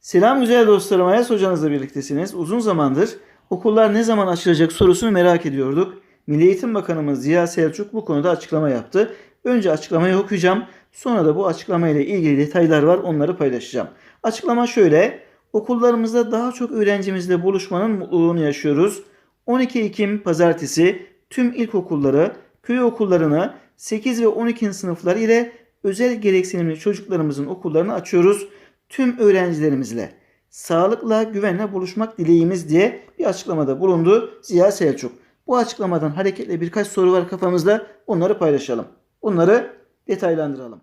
Selam güzel dostlarım. Ayas hocanızla birliktesiniz. Uzun zamandır okullar ne zaman açılacak sorusunu merak ediyorduk. Milli Eğitim Bakanımız Ziya Selçuk bu konuda açıklama yaptı. Önce açıklamayı okuyacağım. Sonra da bu açıklama ile ilgili detaylar var. Onları paylaşacağım. Açıklama şöyle. Okullarımızda daha çok öğrencimizle buluşmanın mutluluğunu yaşıyoruz. 12 Ekim pazartesi tüm ilkokulları, köy okullarını 8 ve 12. sınıflar ile özel gereksinimli çocuklarımızın okullarını açıyoruz. Tüm öğrencilerimizle sağlıkla, güvenle buluşmak dileğimiz diye bir açıklamada bulundu Ziya Selçuk. Bu açıklamadan hareketle birkaç soru var kafamızda. Onları paylaşalım. Onları detaylandıralım.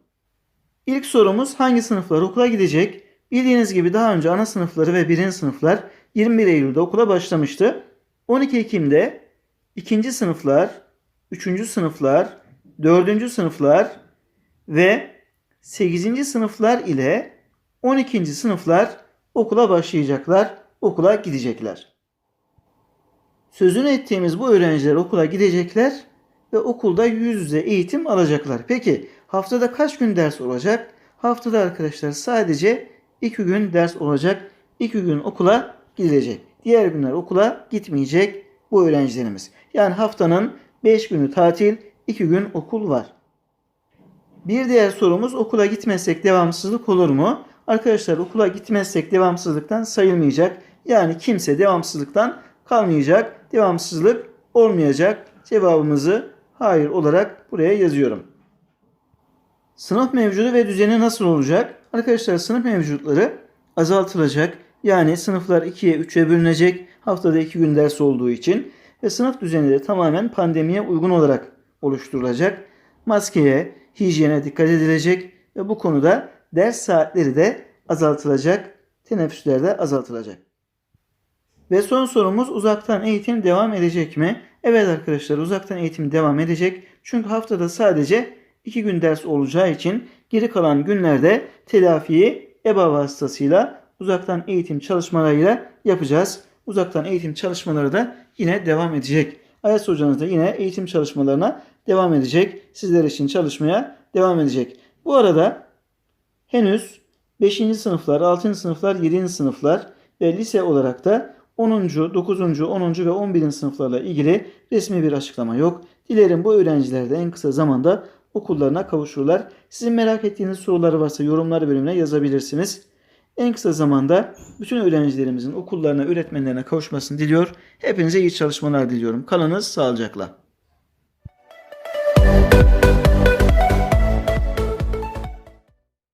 İlk sorumuz hangi sınıflar okula gidecek? Bildiğiniz gibi daha önce ana sınıfları ve birinci sınıflar 21 Eylül'de okula başlamıştı. 12 Ekim'de ikinci sınıflar, üçüncü sınıflar, dördüncü sınıflar ve 8. sınıflar ile 12. sınıflar okula başlayacaklar, okula gidecekler. Sözünü ettiğimiz bu öğrenciler okula gidecekler ve okulda yüz yüze eğitim alacaklar. Peki haftada kaç gün ders olacak? Haftada arkadaşlar sadece 2 gün ders olacak. 2 gün okula gidilecek. Diğer günler okula gitmeyecek bu öğrencilerimiz. Yani haftanın 5 günü tatil, 2 gün okul var. Bir diğer sorumuz okula gitmezsek devamsızlık olur mu? Arkadaşlar okula gitmezsek devamsızlıktan sayılmayacak. Yani kimse devamsızlıktan kalmayacak. Devamsızlık olmayacak. Cevabımızı hayır olarak buraya yazıyorum. Sınıf mevcudu ve düzeni nasıl olacak? Arkadaşlar sınıf mevcutları azaltılacak. Yani sınıflar 2'ye 3'e bölünecek. Haftada 2 gün ders olduğu için. Ve sınıf düzeni de tamamen pandemiye uygun olarak oluşturulacak. Maskeye, hijyene dikkat edilecek ve bu konuda ders saatleri de azaltılacak. Teneffüsler de azaltılacak. Ve son sorumuz uzaktan eğitim devam edecek mi? Evet arkadaşlar uzaktan eğitim devam edecek. Çünkü haftada sadece 2 gün ders olacağı için geri kalan günlerde telafiyi EBA vasıtasıyla uzaktan eğitim çalışmalarıyla yapacağız. Uzaktan eğitim çalışmaları da yine devam edecek. Ayas hocanız da yine eğitim çalışmalarına devam edecek. Sizler için çalışmaya devam edecek. Bu arada henüz 5. sınıflar, 6. sınıflar, 7. sınıflar ve lise olarak da 10. 9. 10. ve 11. sınıflarla ilgili resmi bir açıklama yok. Dilerim bu öğrenciler de en kısa zamanda okullarına kavuşurlar. Sizin merak ettiğiniz soruları varsa yorumlar bölümüne yazabilirsiniz. En kısa zamanda bütün öğrencilerimizin okullarına, öğretmenlerine kavuşmasını diliyor. Hepinize iyi çalışmalar diliyorum. Kalınız sağlıcakla.